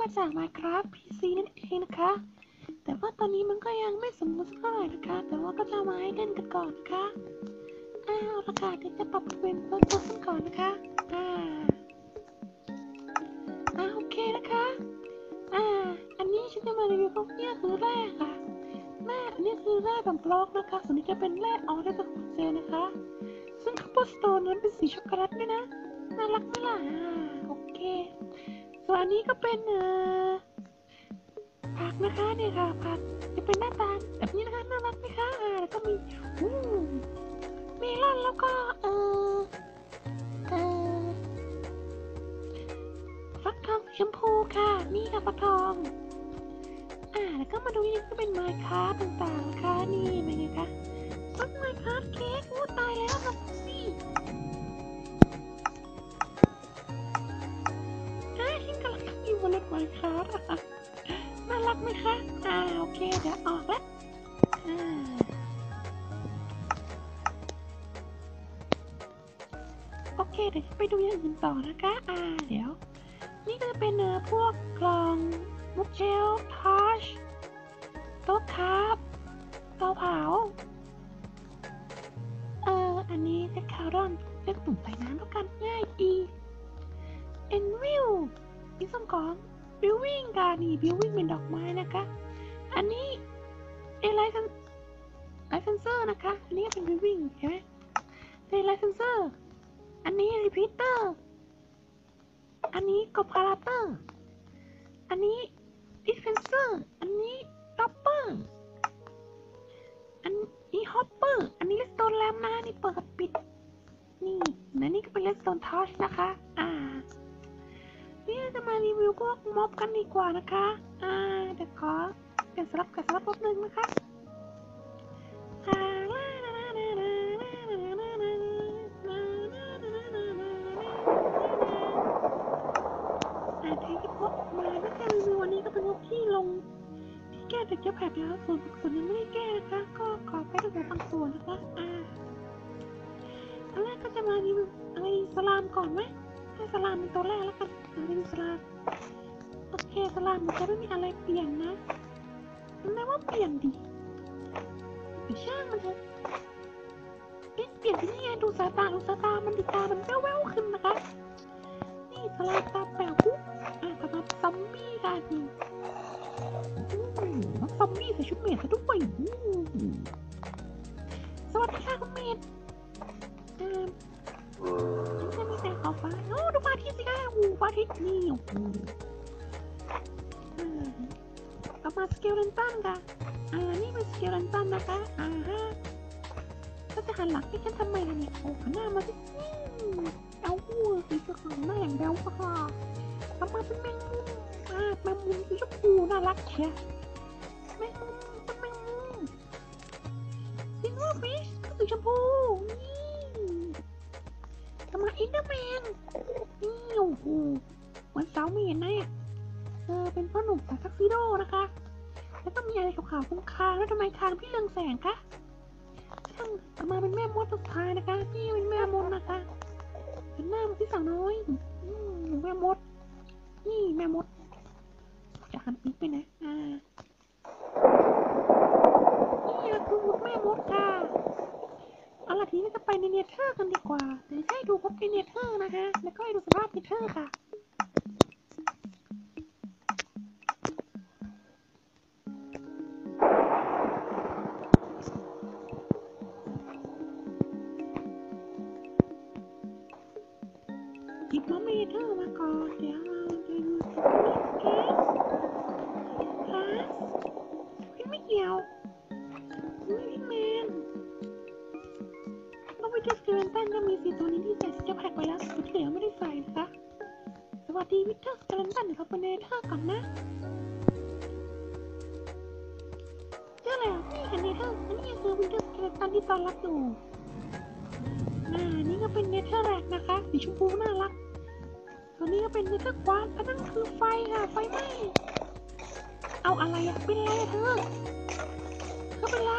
มาจาก Minecraft PC นั่นเองนะคะ แต่ว่าตอนนี้มันก็ยังไม่สมบูรณ์สักเท่าไหร่นะคะ แต่ว่าก็จะมาให้เล่นกันก่อนนะคะอ้าวประกาศเดี๋ยวจะปรับเป็นเพิ่มต้นก่อนนะคะอ่าอ่าโอเคนะคะอ่าอันนี้ฉันจะมารีวิวพวกเนี้ยคือแร่ค่ะแร่อันนี้คือแร่แบบบล็อกนะคะ ส่วนนี้จะเป็นแร่ออได้จากเซลนะคะ ซึ่งคัพเปอร์สโตนนั้นเป็นสีช็อกโกแลตด้วยนะน่ารักไหมล่ะโอเค ส่วนอันนี้ก็เป็นเอ่อผักนะคะเนี่ยค่ะผักจะเป็นหน้าตาแบบนี้นะคะน่ารักไหมคะอ่าแล้วก็มีอู้เมลอนแล้วก็เอ่อเอ่อฟักทองชมพูค่ะนี่ค่ะฟักทองอ่าแล้วก็มาดูนี่ก็เป็นไมค์ค้าต่างๆนะคะนี่เป็นไงคะต้นไมค์ค้าเค้ก เคเดี๋ยวจะไปดูอย่างอื่นต่อนะคะอ่าเดี๋ยว นี่ก็จะเป็นเนื้อพวกกล่องมุกเชลทอชโต๊ะครับเตาเผาเอออันนี้จะคารอนเลือกตุ่มใส่น้ำแล้วกันง่ายอีเอ็นวิวอีสมของบิววิ่งค่ะนี่บิววิ่งเป็นดอกไม้นะคะ อันนี้เอไลเซนไลเซนเซอร์นะคะ อันนี้ก็เป็นบิววิ่งเห็นไหมเป็นไลเซนเซอร์ อันนี้รีพีเตอร์ อันนี้กบคาราเตอร์ อันนี้ดิสเพนเซอร์ อันนี้ด็อปเปอร์ อันนี้ฮอปเปอร์ อันนี้เลสโตนแลมนะนี่เปิดกับปิด นี่และนี่ก็เป็นเลสโตนทอชนะคะ อ่า นี่จะมารีวิวพวกม็อบกันดีกว่านะคะ อ่า เดี๋ยวขอเปลี่ยนสลับกับสลับแป๊บนึงนะคะ ก็อบมาแล้วจะรีวิววันนี้ก็เป็นม็อบที่ลง ที่แก้แต่จะแผลไปแล้วส่วนส่วนยังไม่ได้แก้นะคะ ก็ขอไปดูบางส่วนนะคะอ่าตอนแรกก็จะมารีวิวอะไรสลามก่อนไหมให้สลามเป็นตัวแรกแล้วกันอ่าเป็นสลามโอเคสลามมันจะไม่มีอะไรเปลี่ยนนะมันไม่ว่าเปลี่ยนดิไปช่างมันเถอะเปลี่ยนที่นี่ไงดูสายตาดูสายตามันดีตามันแว่วๆขึ้นนะคะ สลามตาแป๋วปุ๊บอะสำหรับซอมบี้ค่ะนี่อืมแล้วซอมบี้ใส่ชุดเมดซะด้วยอืมสวัสดีค่ะคุณเมดอ่าฉันจะมีแสงขอบฟ้าโอ้ดูพระอาทิตย์สิคะโอ้โหพระอาทิตย์นี่โอ้โหอืมเอามาสเกลเลนตันค่ะอ่านี่เป็นสเกลเลนตันนะคะอ่าฮะก็จะหันหลังให้ฉันทำไมล่ะเนี่ยโอ้หันหน้ามาสิ อืมาหัวสีสของหน้าอย่างเดียวค่ะทำมาเป็นแมงมุมอ่าแมงมุมสีชมพูน่ารักเชียวแมงมุมเป็นแมงมุมซิงเกิลฟิชสีชมพูนี่ทำไมอินเดอร์แมนนี่โอ้โหเหมือนสาวเมียนนนี่ยเออเป็นพ่อหนุ่มใส่ทักซิโดนะคะ แล้วก็มีอะไรขาวๆตรงคางแล้วทำไมคางพี่เรืองแสงคะช่างทำไมาเป็นแม่มดสุดท้ายนะคะพี่เป็นแม่มดนะคะ มหนูแม่มด นี่แม่มดจะหันปีกไปนะอ่านี่คือมดแม่มดค่ะเอาล่ะทีนี้ก็ไปในเนเธอร์กันดีกว่าเดี๋ยวให้ดูพบในเนเธอร์นะคะ แล้วก็ให้ดูสภาพเนเธอร์ค่ะ หยิบมาเนเธอร์มาก่อนเดี๋ยวเราจะดูสภาพแก๊ฮะไม่เกี่ยวไม่พี่แมนต้องไปเทสเกเวนตันก็มีสีตัวนี้ที่ใส่สเก็ตแพ็กไว้แล้วตัวที่เหลือไม่ได้ใส่นะคะสวัสดีวิเทอร์สเกเวนตันเดี๋ยวเราไปเนเธอร์ก่อนนะเจอแล้วนี่ค่ะเนเธอร์อันนี้คือวิเทอร์สเกเวนตันที่ตอนรับอยู่ อ่านี่ก็เป็นเนเธอร์แรกนะคะ สีชมพูน่ารักตัวนี้ก็เป็นเนเธอร์ควานอันนั้นคือไฟค่ะ ไฟไหม้เอาอะไรอะเป็นไรเธอเธอเป็นไร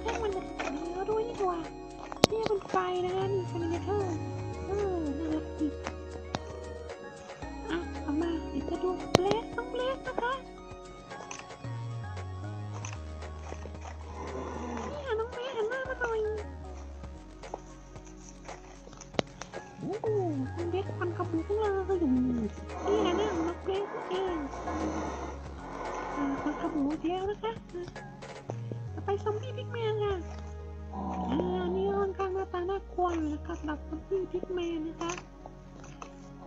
แค่มันเนื้อด้วยนี่กว่านี่เป็นไฟนะคะนี่เป็นเนเธอร์ โอ้โหมันเด็กมันกระบุกเลยอยู่นี่นะเนี่ยมันเด็กเองควันกระบุกแล้วนะคะจะไปซอมบี้พิกแมนค่ะอันนี้ค่อนข้างหน้าตาน่ากลัวอยนะครับบซอมบี้พิกแมนนะคะ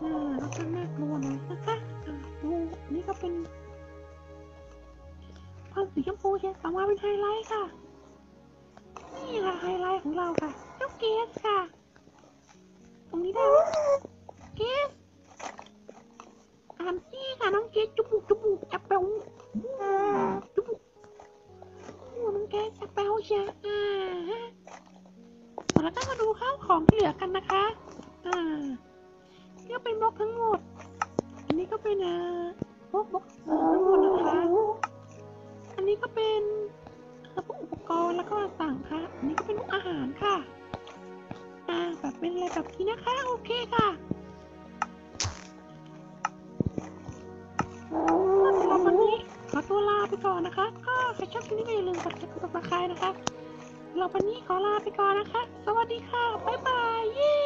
อ่าแล้วก็น่ากลัวนะนะคะดูนี่ก็เป็นพันสีชมพูเชต่อมาเป็นไฮไลท์ค่ะ นี่ค่ะไฮไลท์ของเราค่ะเจ้าเกสค่ะ รงนี้ได้ไหมเกสอ่านนี่ค่ะน้องเกสจุบุกจุบุกแอปเปิลจุบุกโอ้น้องเกสแอปเปิลเชียอ่าฮะแล้วก็มาดูข้าวของที่เหลือกันนะคะ อ่านี่ก็เป็นบล็อกทั้งหมด อันนี้ก็เป็นอ่าพวกบล็อก ไปก่อนนะคะก็ใครชอบคลิปนี้ก็อย่าลืมกดติดตามมาคามนะคะเราบวันนี้ขอลาไปก่อนนะคะ สวัสดีค่ะ บ๊ายบายเย้